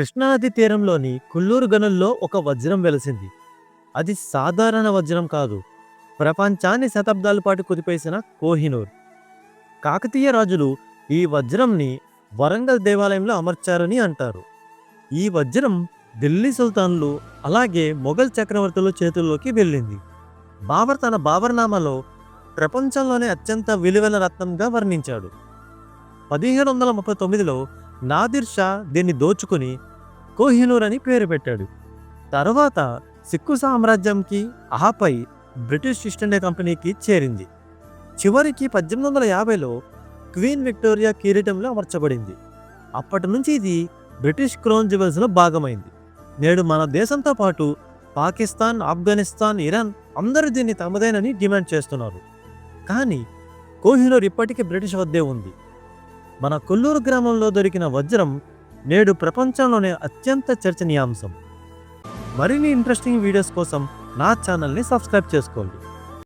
కృష్ణానది తీరంలోని కుల్లూరు గనుల్లో ఒక వజ్రం వెలిసింది. అది సాధారణ వజ్రం కాదు. ప్రపంచాన్ని శతాబ్దాల పాటు కుదిపేసిన కోహినూర్. కాకతీయ రాజులు ఈ వజ్రంని వరంగల్ దేవాలయంలో అమర్చారని అంటారు. ఈ వజ్రం ఢిల్లీ సుల్తాన్లు అలాగే మొఘల్ చక్రవర్తుల చేతుల్లోకి వెళ్ళింది. బాబర్ తన బాబర్నామాలో ప్రపంచంలోనే అత్యంత విలువైన రత్నంగా వర్ణించాడు. పదిహేడు వందల ముప్పై తొమ్మిదిలో నాదిర్ షా దీన్ని దోచుకుని కోహినూర్ అని పేరు పెట్టాడు. తర్వాత సిక్కు సామ్రాజ్యంకి ఆపై బ్రిటిష్ ఈస్ట్ ఇండియా కంపెనీకి చేరింది. చివరికి పద్దెనిమిది వందల యాభైలో క్వీన్ విక్టోరియా కిరీటంలో అమర్చబడింది. అప్పటి నుంచి ఇది బ్రిటిష్ క్రోన్ జ్యువెల్స్లో భాగమైంది. నేడు మన దేశంతో పాటు పాకిస్తాన్ ఆఫ్ఘనిస్తాన్ ఇరాన్ అందరూ దీన్ని తమదేనని డిమాండ్ చేస్తున్నారు. కానీ కోహినూర్ ఇప్పటికీ బ్రిటిష్ వద్దే ఉంది. మన కొల్లూరు గ్రామంలో దొరికిన వజ్రం నేడు ప్రపంచంలోనే అత్యంత చర్చనీయాంశం. మరిన్ని ఇంట్రెస్టింగ్ వీడియోస్ కోసం నా ఛానల్ని సబ్స్క్రైబ్ చేసుకోండి.